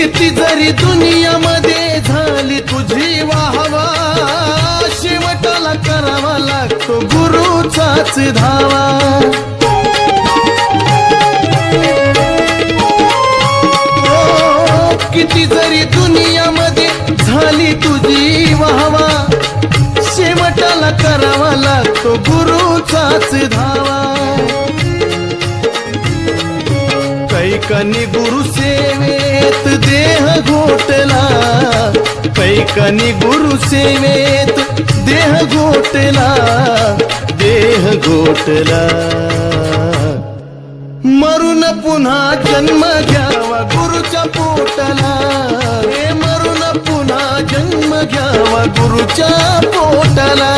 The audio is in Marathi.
किती जरी दुनियामध्ये झाली तुझी वाहवा शेवटाला करावा लागतो गुरुचाच धावा. हो, किती जरी दुनियामध्ये झाली तुझी वाहवा शेवटाला करावा लागतो गुरुचाच धावा. कैकानी गुरु सेवेत देह घोटला पैकनी गुरु सेवेत देह घोटला देह घोटला. मरून पुन्हा जन्म घ्यावा गुरुच्या पोटला. हे मरून पुन्हा जन्म घ्यावा गुरुच्या पोटला.